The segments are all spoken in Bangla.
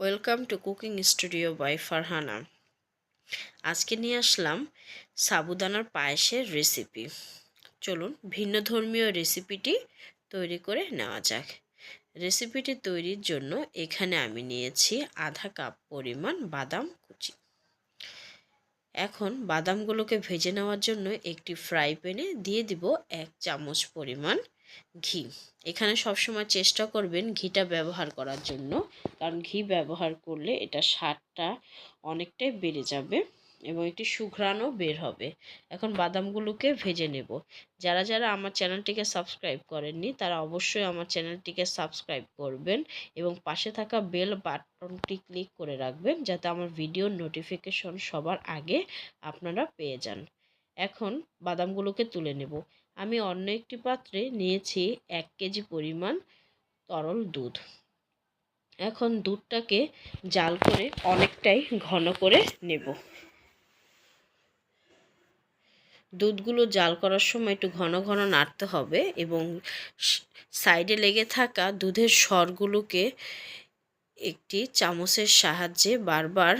Welcome to cooking studio by Farhana আজকে নিয়ে আসলাম সাবুদানার পায়েসের রেসিপি চলুন ভিন্ন ধর্মীয় রেসিপিটি তৈরি করে নেওয়া যাক। রেসিপিটি তৈরির জন্য এখানে আমি নিয়েছি আধা কাপ পরিমাণ বাদাম কুচি। এখন বাদামগুলোকে ভেজে নেওয়ার জন্য একটি ফ্রাই প্যানে দিয়ে দিব এক চামচ পরিমাণ ঘি। এখানে সবসময় চেষ্টা করবেন ঘিটা ব্যবহার করার জন্য, কারণ ঘি ব্যবহার করলে এটা স্বাদটা অনেকটাই বেড়ে যাবে এবং একটি সুঘ্রাণও বের হবে। এখন বাদামগুলোকে ভেজে নেব। যারা যারা আমার চ্যানেলটিকে সাবস্ক্রাইব করেননি, তারা অবশ্যই আমার চ্যানেলটিকে সাবস্ক্রাইব করবেন এবং পাশে থাকা বেল বাটনটি ক্লিক করে রাখবেন যাতে আমার ভিডিওর নোটিফিকেশন সবার আগে আপনারা পেয়ে যান। এখন বাদামগুলোকে তুলে নেব। আমি অন্য একটি পাত্রে নিয়েছি এক কেজি পরিমাণ তরল দুধ। এখন দুধটাকে জাল করে অনেকটাই ঘন করে নেব। দুধগুলো জাল করার সময় একটু ঘন ঘন নাড়তে হবে এবং সাইডে লেগে থাকা দুধের স্বরগুলোকে একটি চামচের সাহায্যে বারবার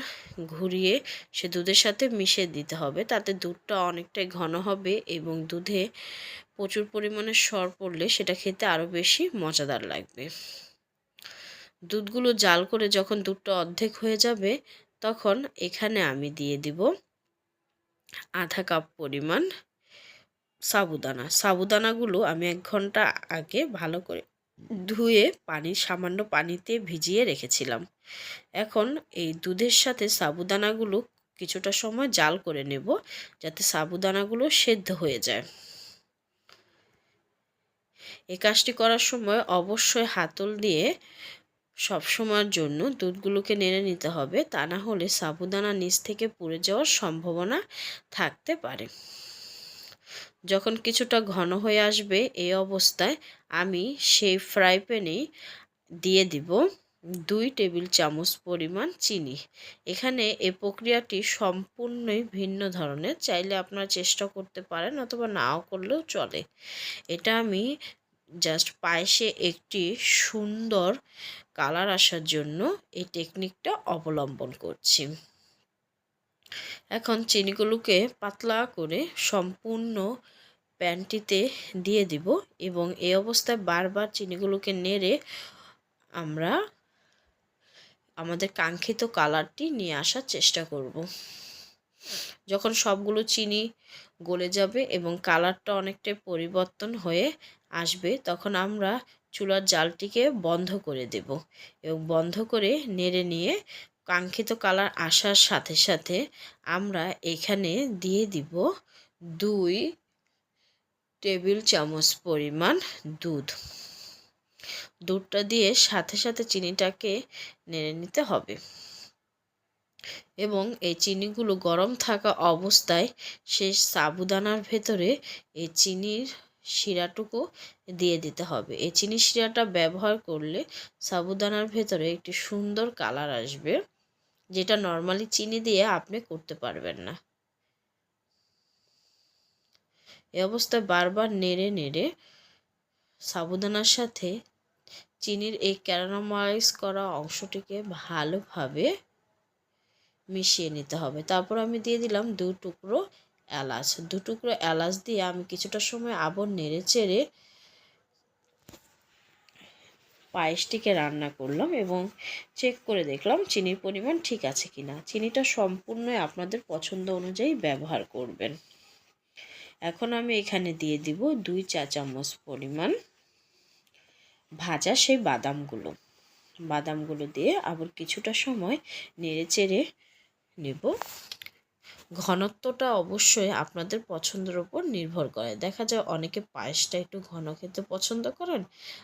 ঘুরিয়ে সে দুধের সাথে মিশিয়ে দিতে হবে। তাতে দুধটা অনেকটাই ঘন হবে এবং দুধে প্রচুর পরিমাণে সর পড়লে সেটা খেতে আরও বেশি মজাদার লাগবে। দুধগুলো জাল করে যখন দুধটা অর্ধেক হয়ে যাবে, তখন এখানে আমি দিয়ে দিব আধা কাপ পরিমাণ সাবুদানা। সাবুদানাগুলো আমি এক ঘণ্টা আগে ভালো করে ধুয়ে পানি সামান্য পানিতে ভিজিয়ে রেখেছিলাম। এখন এই দুধের সাথে সাবুদানাগুলো কিছুটা সময় জাল করে নেব যাতে সাবুদানাগুলো সেদ্ধ হয়ে যায়। এই কাজটি করার সময় অবশ্যই হাতল দিয়ে সব সময়ের জন্য দুধগুলোকে নেড়ে নিতে হবে। তা না হলে সাবুদানা নিচ থেকে পুড়ে যাওয়ার সম্ভাবনা থাকতে পারে। যখন কিছুটা ঘন হয়ে আসবে এই অবস্থায় আমি সেই ফ্রাই প্যানেই দিয়ে দিব দুই টেবিল চামচ পরিমাণ চিনি। এখানে এই প্রক্রিয়াটি সম্পূর্ণই ভিন্ন ধরনের, চাইলে আপনারা চেষ্টা করতে পারেন অথবা নাও করলেও চলে। এটা আমি জাস্ট পায়েসে একটি সুন্দর কালার আসার জন্য এই টেকনিকটা অবলম্বন করছি। এখন চিনিগুলোকে পাতলা করে সম্পূর্ণ প্যানটিতে দিয়ে দিব এবং এই অবস্থায় বারবার চিনিগুলোকে নেড়ে আমরা আমাদের কাঙ্ক্ষিত কালারটি নিয়ে আসার চেষ্টা করব। যখন সবগুলো চিনি গলে যাবে এবং কালারটা অনেকটাই পরিবর্তন হয়ে আসবে, তখন আমরা চুলার জালটিকে বন্ধ করে দেব এবং বন্ধ করে নেড়ে নিয়ে কাঙ্ক্ষিত কালার আসার সাথে সাথে আমরা এখানে দিয়ে দিব দুই টেবিল চামচ পরিমাণ দুধ। দুধটা দিয়ে সাথে সাথে চিনিটাকে নেড়ে নিতে হবে। এবং এই চিনিগুলো গরম থাকা অবস্থায় শেষ সাবুদানার ভেতরে এই চিনির শিরাটুকু দিয়ে দিতে হবে। এই চিনি শিরাটা ব্যবহার করলে সাবুদানার ভেতরে একটি সুন্দর কালার আসবে। যেটা নর্মালি চিনি দিয়ে আপনি করতে পারবেন না। এ অবস্থায় বারবার নেড়ে নেড়ে সাবুদানার সাথে চিনির এই ক্যারামাইজ করা অংশটিকে ভালোভাবে মিশিয়ে নিতে হবে। তারপর আমি দিয়ে দিলাম দু টুকরো এলাচ। দু টুকরো এলাচ দিয়ে আমি কিছুটা সময় আবার নেড়ে চেড়ে পায়েসটিকে রান্না করলাম এবং চেক করে দেখলাম চিনির পরিমাণ ঠিক আছে কি না চিনিটা সম্পূর্ণই আপনাদের পছন্দ অনুযায়ী ব্যবহার করবেন। এখন আমি এখানে দিয়ে দিব দুই চা চামচ পরিমাণ ভাজা সেই বাদামগুলো। বাদামগুলো দিয়ে আবার কিছুটা সময় নেড়ে চেড়ে নেব। ঘনত্বটা অবশ্যই আপনাদের পছন্দের ওপর নির্ভর করে। দেখা যায় অনেকে পায়েসটা একটু ঘন খেতে পছন্দ করেন,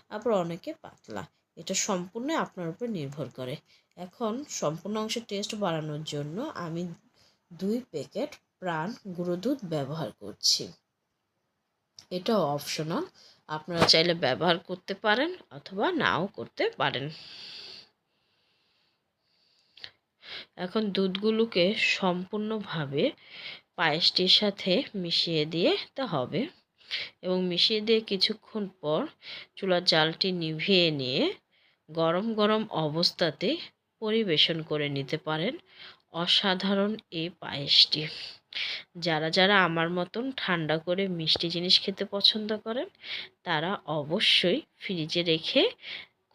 আবার অনেকে পাতলা। এটা সম্পূর্ণ আপনার উপর নির্ভর করে। এখন সম্পূর্ণ অংশের টেস্ট বাড়ানোর জন্য আমি দুই প্যাকেট প্রাণ গুঁড়ো দুধ ব্যবহার করছি। এটা অপশনাল। আপনারা চাইলে ব্যবহার করতে পারেন অথবা নাও করতে পারেন। এখন দুধগুলোকে সম্পূর্ণভাবে পায়েসটির সাথে মিশিয়ে দিয়ে তা হবে এবং মিশিয়ে দিয়ে কিছুক্ষণ পর চুলার জালটি নিভিয়ে নিয়ে গরম গরম অবস্থাতে পরিবেশন করে নিতে পারেন অসাধারণ এই পায়েসটি। যারা যারা আমার মতন ঠান্ডা করে মিষ্টি জিনিস খেতে পছন্দ করেন, তারা অবশ্যই ফ্রিজে রেখে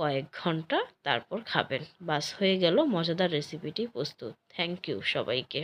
কয়েক ঘণ্টা তারপর খাবেন। বাস হয়ে গেল মজাদার রেসিপিটি প্রস্তুত। থ্যাংক ইউ সবাইকে।